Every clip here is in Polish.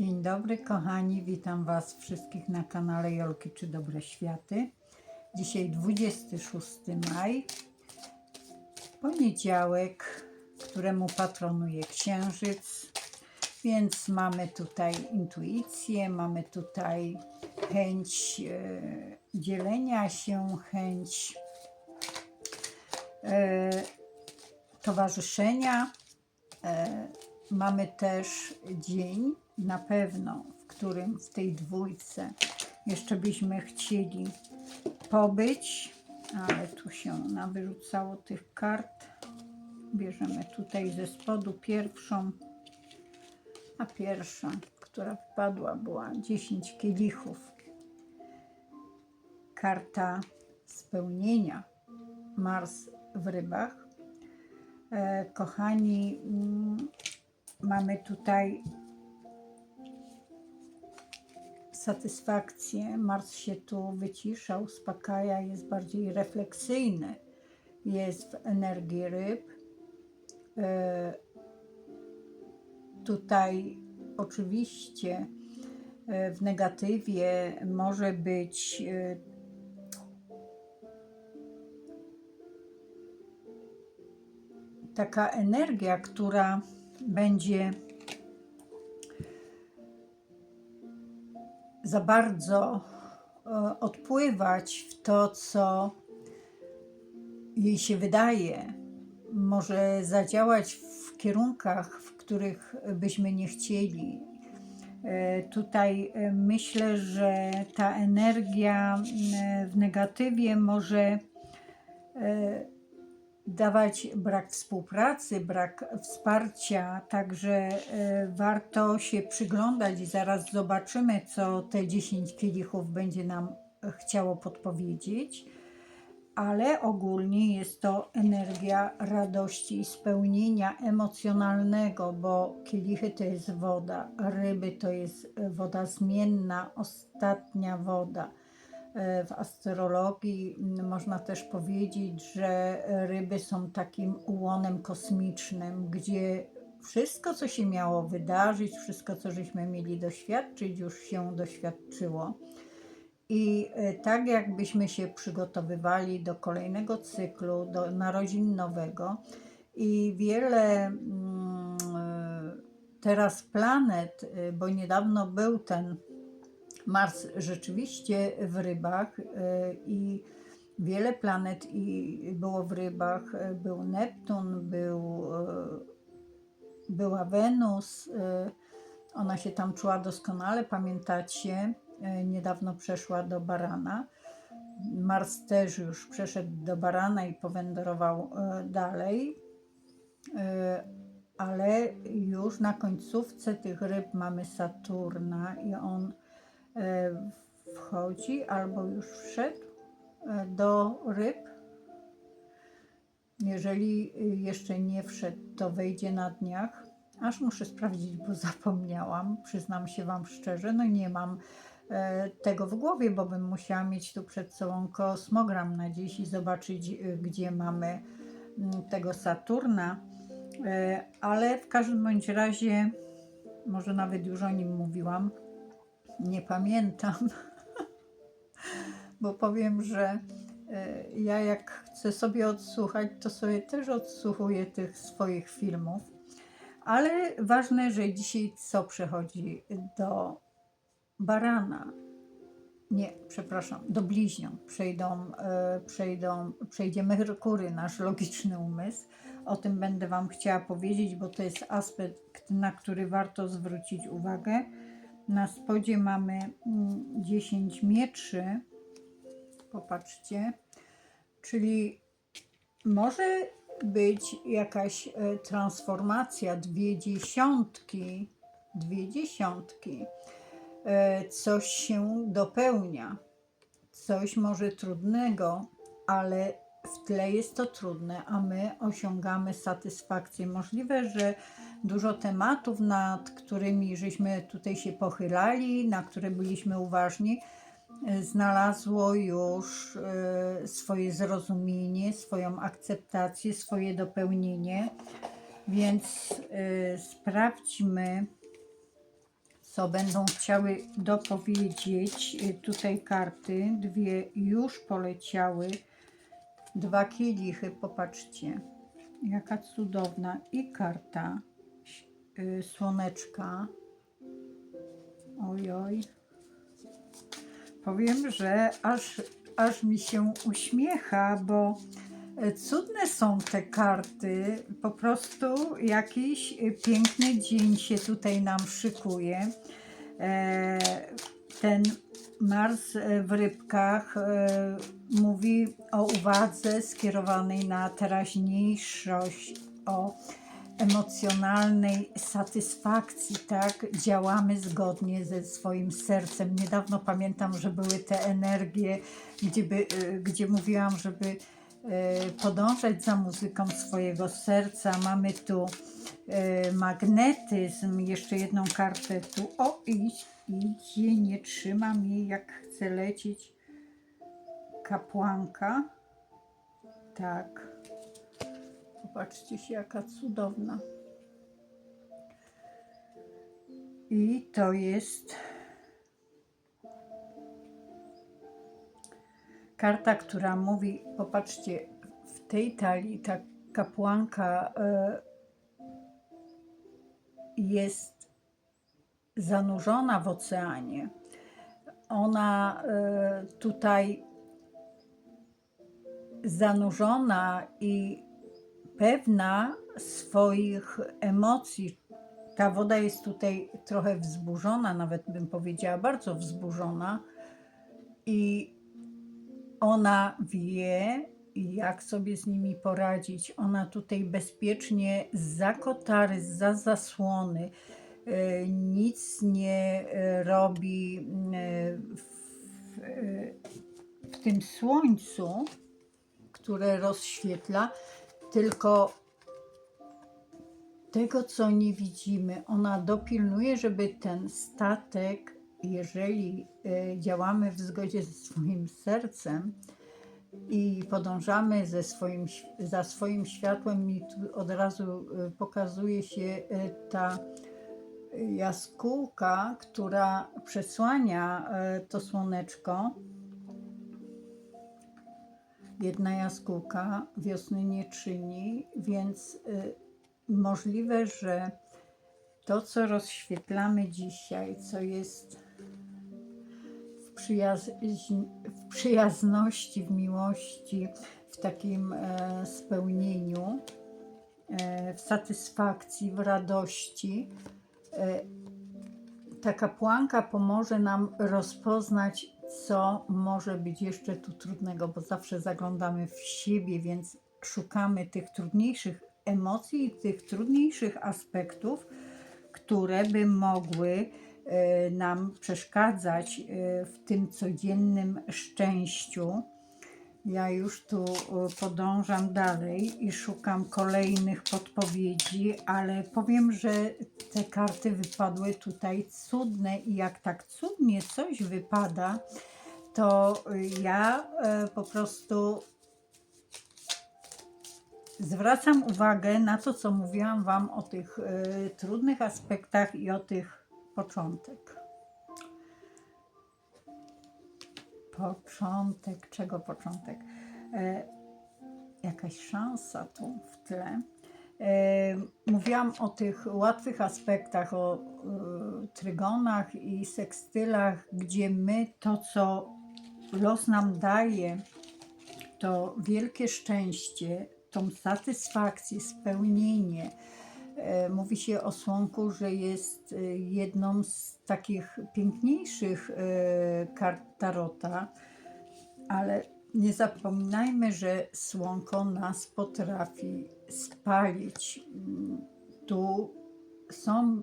Dzień dobry kochani, witam Was wszystkich na kanale Jolki czy Dobre Światy. Dzisiaj 26 maj, poniedziałek, któremu patronuje Księżyc, więc mamy tutaj intuicję, mamy tutaj chęć e, dzielenia się, chęć e, towarzyszenia. E, mamy też dzień na pewno, w którym w tej dwójce jeszcze byśmy chcieli pobyć, ale tu się nawyrzucało tych kart. Bierzemy tutaj ze spodu pierwszą, a pierwsza, która wpadła, była 10 kielichów. Karta spełnienia. Mars w rybach. E, kochani, mm, mamy tutaj satysfakcję. Mars się tu wycisza, uspokaja, jest bardziej refleksyjny. Jest w energii ryb. E, Tutaj oczywiście e, w negatywie może być e, taka energia, która będzie za bardzo e, odpływać w to, co jej się wydaje, może zadziałać w kierunkach, w których byśmy nie chcieli. E, Tutaj e, myślę, że ta energia w negatywie może dawać brak współpracy, brak wsparcia, także e, warto się przyglądać i zaraz zobaczymy, co te 10 kielichów będzie nam chciało podpowiedzieć. Ale ogólnie jest to energia radości i spełnienia emocjonalnego, bo kielichy to jest woda, ryby to jest woda zmienna, ostatnia woda. E, W astrologii można też powiedzieć, że ryby są takim ułonem kosmicznym, gdzie wszystko, co się miało wydarzyć, wszystko, co żeśmy mieli doświadczyć, już się doświadczyło. I e, tak jakbyśmy się przygotowywali do kolejnego cyklu, do narodzin nowego i wiele e, teraz planet, bo niedawno był ten Mars rzeczywiście w rybach e, i wiele planet i było w rybach. E, Był Neptun, był, e, była Wenus. Ona się tam czuła doskonale, pamiętacie? Niedawno przeszła do Barana. Mars też już przeszedł do Barana i powędrował dalej. Ale już na końcówce tych ryb mamy Saturna i on wchodzi albo już wszedł e, do ryb. Jeżeli jeszcze nie wszedł, to wejdzie na dniach. Aż muszę sprawdzić, bo zapomniałam. Przyznam się Wam szczerze, no nie mam e, tego w głowie, bo bym musiała mieć tu przed sobą kosmogram na dziś i zobaczyć, gdzie mamy mm, tego Saturna. E, Ale w każdym bądź razie, może nawet już o nim mówiłam, nie pamiętam, bo powiem, że e, ja jak chcę sobie odsłuchać, to sobie też odsłuchuję tych swoich filmów. Ale ważne, że dzisiaj co przechodzi do barana. Nie, przepraszam, do bliźniąt przejdą, e, przejdą, przejdzie Merkury, nasz logiczny umysł. O tym będę Wam chciała powiedzieć, bo to jest aspekt, na który warto zwrócić uwagę. Na spodzie mamy mm, 10 mieczy. Popatrzcie. Czyli może być jakaś e, transformacja, dwie dziesiątki, dwie dziesiątki. E, Coś się dopełnia, coś może trudnego, ale w tle jest to trudne, a my osiągamy satysfakcję. Możliwe, że dużo tematów, nad którymi żeśmy tutaj się pochylali, na które byliśmy uważni, e, znalazło już e, swoje zrozumienie, swoją akceptację, swoje dopełnienie. Więc e, sprawdźmy, co będą chciały dopowiedzieć. Tutaj karty, dwie już poleciały. Dwa kielichy, popatrzcie, jaka cudowna. I karta y, słoneczka. Oj, oj. Powiem, że aż, aż mi się uśmiecha, bo e, cudne są te karty. Po prostu jakiś e, piękny dzień się tutaj nam szykuje. E, Ten Mars e, w rybkach e, mówi o uwadze skierowanej na teraźniejszość, o emocjonalnej satysfakcji, tak? Działamy zgodnie ze swoim sercem. Niedawno pamiętam, że były te energie, gdzie, by, y, gdzie mówiłam, żeby podążać za muzyką swojego serca. Mamy tu y, magnetyzm, jeszcze jedną kartę tu. O, idź, idzie, nie trzymam jej jak chce lecieć. Kapłanka. Tak. Popatrzcie się, jaka cudowna. I to jest karta, która mówi, popatrzcie, w tej talii ta kapłanka e, jest zanurzona w oceanie. Ona e, tutaj zanurzona i pewna swoich emocji. Ta woda jest tutaj trochę wzburzona, nawet bym powiedziała bardzo wzburzona, i ona wie, jak sobie z nimi poradzić. Ona tutaj bezpiecznie za kotary, za zasłony, e, nic nie e, robi e, w, w tym słońcu, które rozświetla, tylko tego, co nie widzimy. Ona dopilnuje, żeby ten statek, jeżeli e, działamy w zgodzie ze swoim sercem i podążamy ze swoim, za swoim światłem, mi tu od razu e, pokazuje się e, ta jaskółka, która przesłania to słoneczko. Jedna jaskółka wiosny nie czyni, więc możliwe, że to, co rozświetlamy dzisiaj, co jest w, przyjaźń, w przyjazności, w miłości, w takim e, spełnieniu, e, w satysfakcji, w radości, e, ta kapłanka pomoże nam rozpoznać, co może być jeszcze tu trudnego, bo zawsze zaglądamy w siebie, więc szukamy tych trudniejszych emocji tych trudniejszych aspektów, które by mogły nam przeszkadzać e, w tym codziennym szczęściu. Ja już tu e, podążam dalej i szukam kolejnych podpowiedzi, ale powiem, że te karty wypadły tutaj cudne i jak tak cudnie coś wypada, to ja po prostu zwracam uwagę na to, co mówiłam Wam o tych trudnych aspektach i o tych początek. Początek, czego początek? E, jakaś szansa tu w tle. E, mówiłam o tych łatwych aspektach, o e, trygonach i sekstylach, gdzie my to, co los nam daje, to wielkie szczęście, tą satysfakcję, spełnienie. E, Mówi się o słonku, że jest e, jedną z takich piękniejszych e, kart tarota, ale nie zapominajmy, że słonko nas potrafi spalić. Mm, Tu są,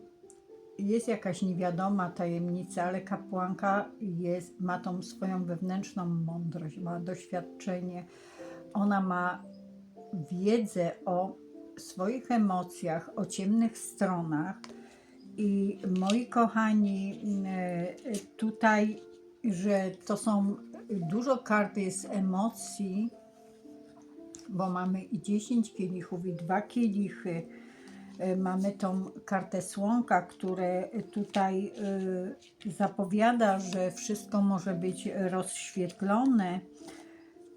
jest jakaś niewiadoma tajemnica, ale kapłanka jest, ma tą swoją wewnętrzną mądrość, ma doświadczenie. Ona ma wiedzę o swoich emocjach, o ciemnych stronach. I moi kochani, e, tutaj, że to są dużo kart jest emocji, bo mamy i 10 kielichów, i dwa kielichy. E, Mamy tą kartę słonka, które tutaj y, zapowiada, że wszystko może być rozświetlone.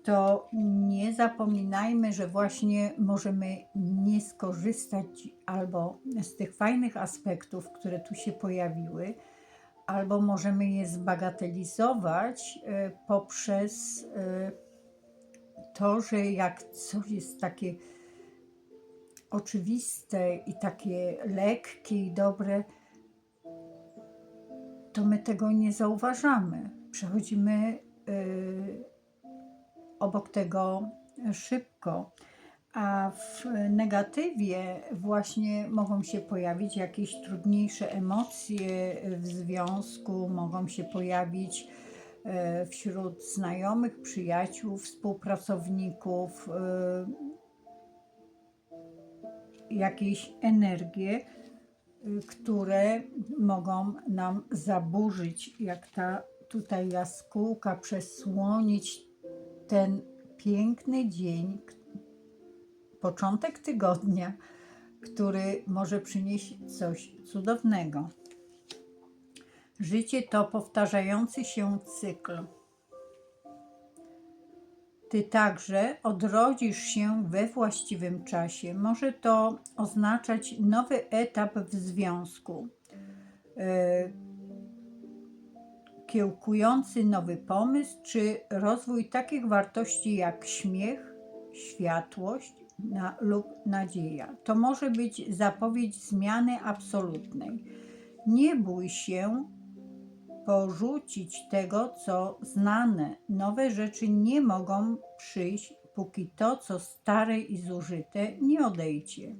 To nie zapominajmy, że właśnie możemy nie skorzystać albo z tych fajnych aspektów, które tu się pojawiły, albo możemy je zbagatelizować y, poprzez y, to, że jak coś jest takie oczywiste i takie lekkie i dobre, to my tego nie zauważamy. Przechodzimy y, obok tego szybko. A w negatywie właśnie mogą się pojawić jakieś trudniejsze emocje w związku, mogą się pojawić e, wśród znajomych, przyjaciół, współpracowników e, jakieś energie, które mogą nam zaburzyć, jak ta tutaj jaskółka, przesłonić ten piękny dzień, początek tygodnia, który może przynieść coś cudownego. Życie to powtarzający się cykl. Ty także odrodzisz się we właściwym czasie. Może to oznaczać nowy etap w związku, e, kiełkujący nowy pomysł, czy rozwój takich wartości jak śmiech, światłość na, lub nadzieja. To może być zapowiedź zmiany absolutnej. Nie bój się porzucić tego, co znane. Nowe rzeczy nie mogą przyjść, póki to, co stare i zużyte, nie odejdzie.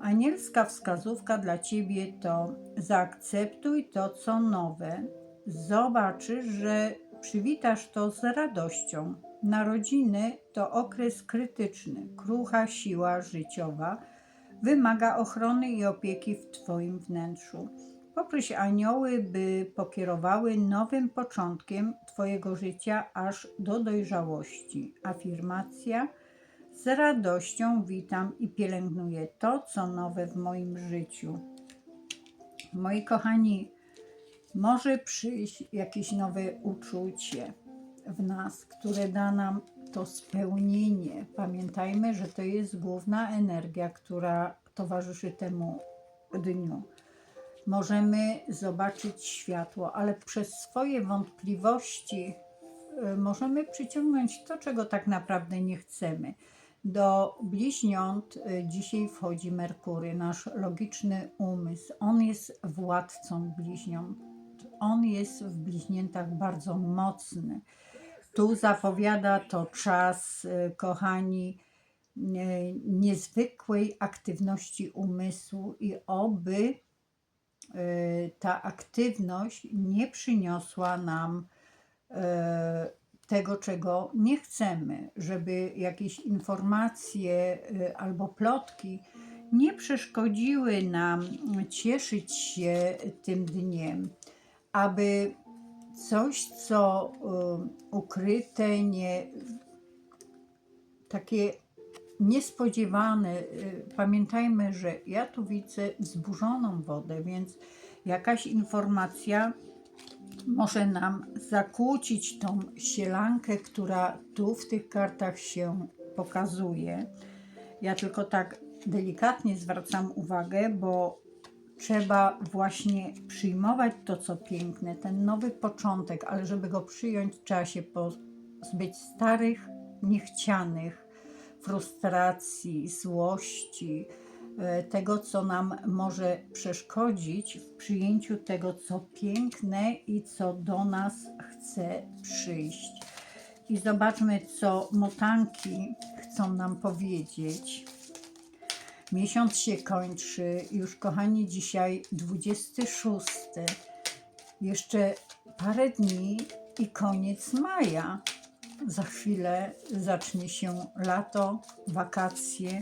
Anielska wskazówka dla ciebie to zaakceptuj to, co nowe. Zobaczysz, że przywitasz to z radością. Narodziny to okres krytyczny, krucha siła życiowa wymaga ochrony i opieki w Twoim wnętrzu. Poproś anioły, by pokierowały nowym początkiem Twojego życia aż do dojrzałości. Afirmacja. Z radością witam i pielęgnuję to, co nowe w moim życiu. Moi kochani, może przyjść jakieś nowe uczucie w nas, które da nam to spełnienie. Pamiętajmy, że to jest główna energia, która towarzyszy temu dniu możemy zobaczyć światło, ale przez swoje wątpliwości y, możemy przyciągnąć to, czego tak naprawdę nie chcemy. Do bliźniąt y, dzisiaj wchodzi Merkury, nasz logiczny umysł. On jest władcą bliźniąt. On jest w bliźniętach bardzo mocny. Tu zapowiada to czas, y, kochani, nie- niezwykłej aktywności umysłu i oby y, ta aktywność nie przyniosła nam y, tego, czego nie chcemy, żeby jakieś informacje y, albo plotki nie przeszkodziły nam cieszyć się tym dniem, aby coś, co y, ukryte, nie, takie niespodziewane. y, Pamiętajmy, że ja tu widzę wzburzoną wodę, więc jakaś informacja może nam zakłócić tą sielankę, która tu w tych kartach się pokazuje. Ja tylko tak delikatnie zwracam uwagę, bo trzeba właśnie przyjmować to, co piękne, ten nowy początek, ale żeby go przyjąć, trzeba się pozbyć starych, niechcianych frustracji, złości, e, tego, co nam może przeszkodzić w przyjęciu tego, co piękne i co do nas chce przyjść. I zobaczmy, co motanki chcą nam powiedzieć. Miesiąc się kończy, już kochani, dzisiaj 26. Jeszcze parę dni i koniec maja. Za chwilę zacznie się lato, wakacje.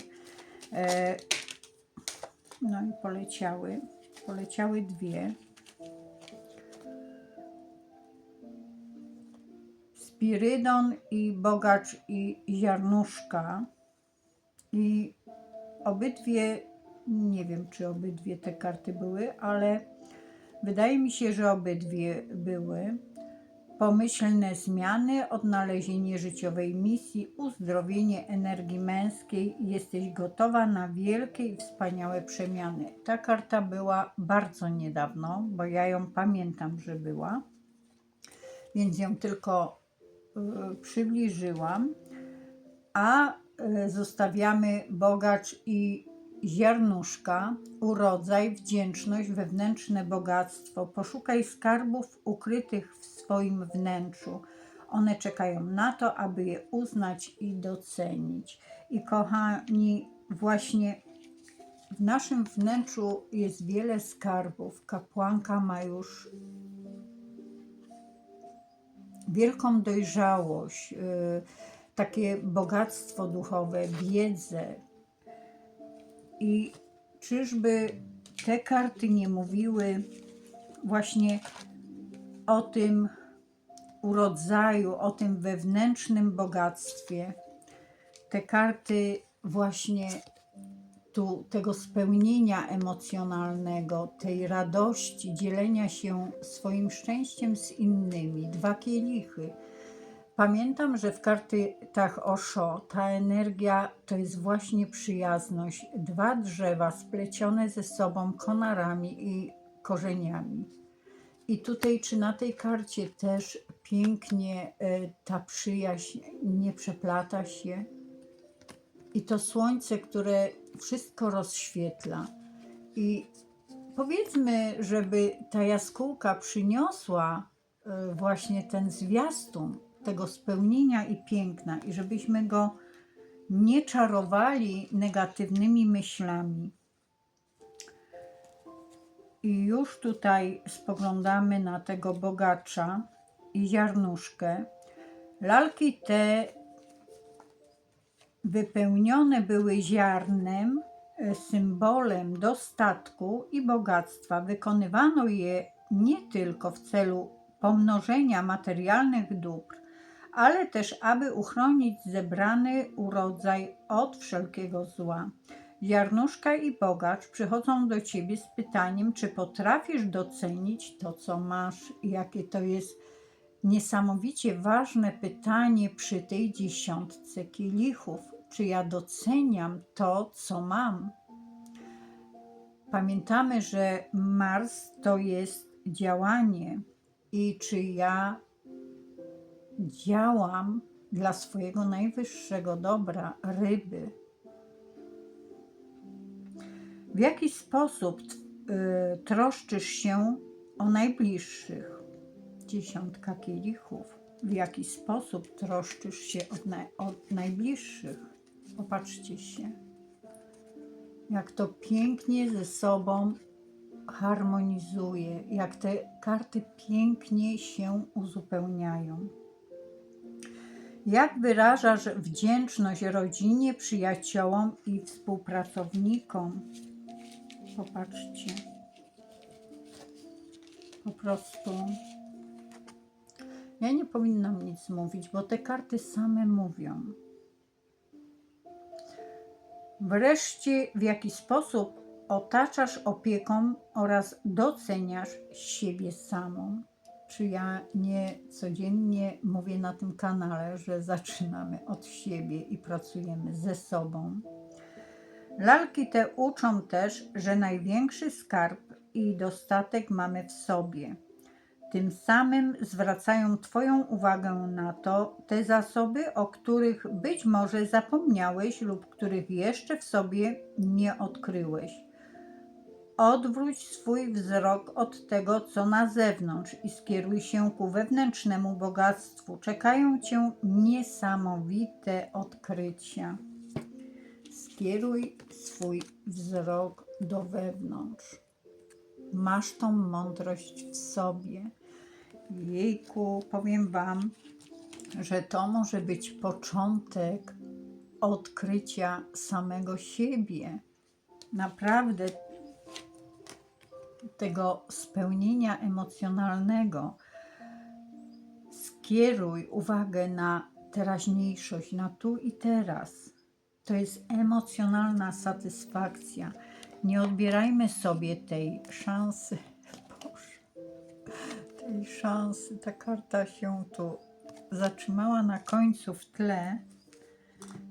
E, no i poleciały. Poleciały dwie. Spirydon i bogacz i ziarnuszka. I obydwie Nie wiem, czy obydwie te karty były, ale wydaje mi się, że obydwie były. Pomyślne zmiany, odnalezienie życiowej misji, uzdrowienie energii męskiej. Jesteś gotowa na wielkie i wspaniałe przemiany. Ta karta była bardzo niedawno, bo ja ją pamiętam, że była, więc ją tylko y, przybliżyłam. A zostawiamy bogacz i ziarnuszka, urodzaj, wdzięczność, wewnętrzne bogactwo. Poszukaj skarbów ukrytych w swoim wnętrzu. One czekają na to, aby je uznać i docenić. I kochani, właśnie w naszym wnętrzu jest wiele skarbów. Kapłanka ma już wielką dojrzałość, y, takie bogactwo duchowe, wiedzę. I czyżby te karty nie mówiły właśnie o tym urodzaju, o tym wewnętrznym bogactwie? Te karty właśnie tu tego spełnienia emocjonalnego, tej radości, dzielenia się swoim szczęściem z innymi. Dwa kielichy. Pamiętam, że w kartach Osho ta energia to jest właśnie przyjazność. Dwa drzewa splecione ze sobą konarami i korzeniami. I tutaj, czy na tej karcie też pięknie e, ta przyjaźń nie przeplata się? I to słońce, które wszystko rozświetla. I powiedzmy, żeby ta jaskółka przyniosła e, właśnie ten zwiastun tego spełnienia i piękna, i żebyśmy go nie czarowali negatywnymi myślami. I już tutaj spoglądamy na tego bogacza i ziarnuszkę. Lalki te wypełnione były ziarnem, e, symbolem dostatku i bogactwa. Wykonywano je nie tylko w celu pomnożenia materialnych dóbr, ale też aby uchronić zebrany urodzaj od wszelkiego zła. Ziarnuszka i bogacz przychodzą do ciebie z pytaniem, czy potrafisz docenić to, co masz, jakie to jest niesamowicie ważne pytanie przy tej dziesiątce kielichów. Czy ja doceniam to, co mam? Pamiętamy, że Mars to jest działanie i czy ja działam dla swojego najwyższego dobra, ryby. W jaki sposób y, troszczysz się o najbliższych? Dziesiątka kielichów. W jaki sposób troszczysz się od, na, najbliższych? Popatrzcie się, jak to pięknie ze sobą harmonizuje, jak te karty pięknie się uzupełniają. Jak wyrażasz wdzięczność rodzinie, przyjaciołom i współpracownikom? Popatrzcie. Po prostu. Ja nie powinnam nic mówić, bo te karty same mówią. Wreszcie, w jaki sposób otaczasz opieką oraz doceniasz siebie samą? Czy ja nie codziennie mówię na tym kanale, że zaczynamy od siebie i pracujemy ze sobą. Lalki te uczą też, że największy skarb i dostatek mamy w sobie. Tym samym zwracają Twoją uwagę na to, te zasoby, o których być może zapomniałeś lub których jeszcze w sobie nie odkryłeś. Odwróć swój wzrok od tego, co na zewnątrz i skieruj się ku wewnętrznemu bogactwu. Czekają cię niesamowite odkrycia. Skieruj swój wzrok do wewnątrz. Masz tą mądrość w sobie. Jejku, powiem Wam, że to może być początek odkrycia samego siebie. Naprawdę tego spełnienia emocjonalnego, skieruj uwagę na teraźniejszość, na tu i teraz. To jest emocjonalna satysfakcja. Nie odbierajmy sobie tej szansy. Boże, tej szansy. Ta karta się tu zatrzymała na końcu w tle.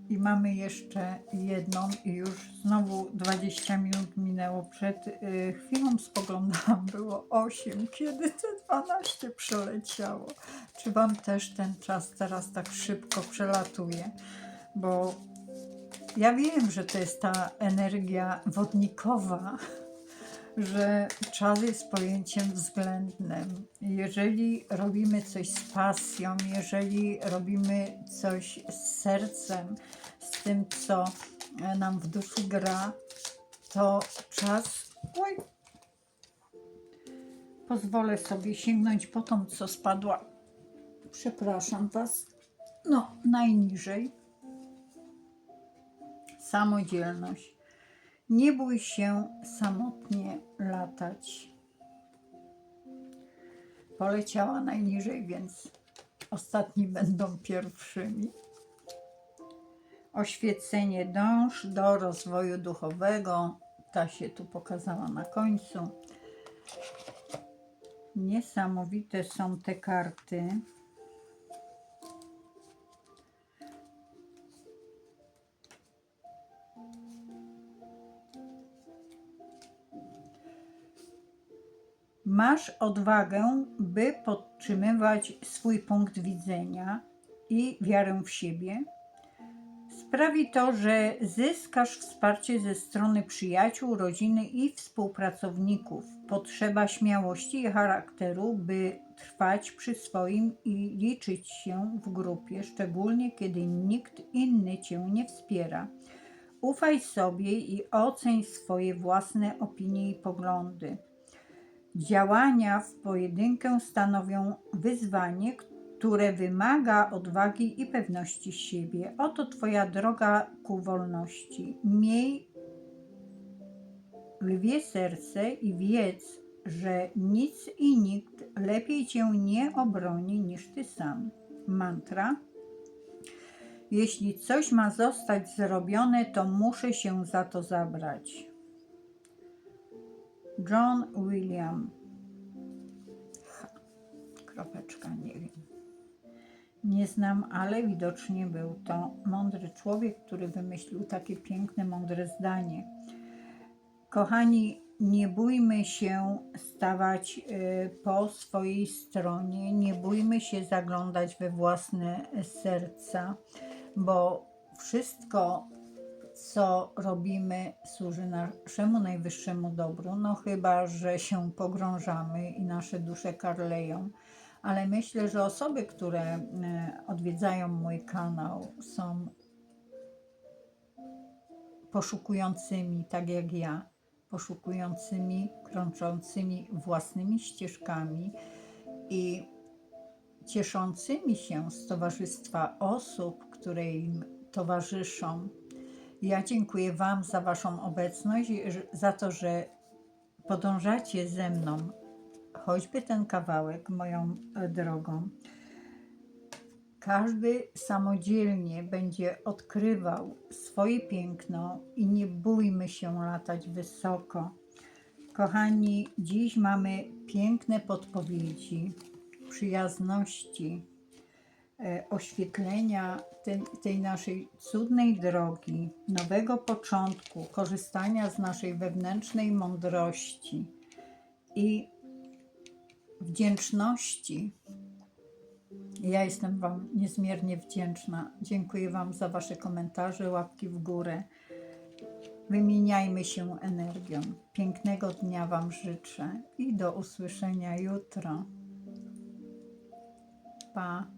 I mamy jeszcze jedną i już znowu 20 minut minęło. Przed y, chwilą spoglądałam, było 8, kiedy te 12 przeleciało. Czy Wam też ten czas teraz tak szybko przelatuje? Bo ja wiem, że to jest ta energia wodnikowa, że czas jest pojęciem względnym. Jeżeli robimy coś z pasją, jeżeli robimy coś z sercem, z tym, co e, nam w duszy gra, to czas. Oj, pozwolę sobie sięgnąć po tą, co spadła. Przepraszam Was. No, najniżej. Samodzielność. Nie bój się samotnie latać. Poleciała najniżej, więc ostatni będą pierwszymi. Oświecenie dąż do rozwoju duchowego. Ta się tu pokazała na końcu. Niesamowite są te karty. Masz odwagę, by podtrzymywać swój punkt widzenia i wiarę w siebie. Sprawi to, że zyskasz wsparcie ze strony przyjaciół, rodziny i współpracowników. Potrzeba śmiałości i charakteru, by trwać przy swoim i liczyć się w grupie, szczególnie kiedy nikt inny cię nie wspiera. Ufaj sobie i oceń swoje własne opinie i poglądy. Działania w pojedynkę stanowią wyzwanie, które wymaga odwagi i pewności siebie. Oto Twoja droga ku wolności. Miej lwie serce i wiedz, że nic i nikt lepiej Cię nie obroni niż Ty sam. Mantra. Jeśli coś ma zostać zrobione, to muszę się za to zabrać. John William. H. Kropeczka, nie wiem. Nie znam, ale widocznie był to mądry człowiek, który wymyślił takie piękne, mądre zdanie. Kochani, nie bójmy się stawać y, po swojej stronie, nie bójmy się zaglądać we własne serca, bo wszystko, co robimy, służy naszemu najwyższemu dobru. No, chyba, że się pogrążamy i nasze dusze karleją. Ale myślę, że osoby, które e, odwiedzają mój kanał, są poszukującymi, tak jak ja, poszukującymi, krączącymi własnymi ścieżkami i cieszącymi się z towarzystwa osób, które im towarzyszą. Ja dziękuję Wam za Waszą obecność za to, że podążacie ze mną, choćby ten kawałek, moją e, drogą. Każdy samodzielnie będzie odkrywał swoje piękno i nie bójmy się latać wysoko. Kochani, dziś mamy piękne podpowiedzi, przyjazności, oświetlenia tej, tej naszej cudnej drogi, nowego początku, korzystania z naszej wewnętrznej mądrości i wdzięczności. Ja jestem Wam niezmiernie wdzięczna. Dziękuję Wam za Wasze komentarze, łapki w górę. Wymieniajmy się energią. Pięknego dnia Wam życzę i do usłyszenia jutro. Pa.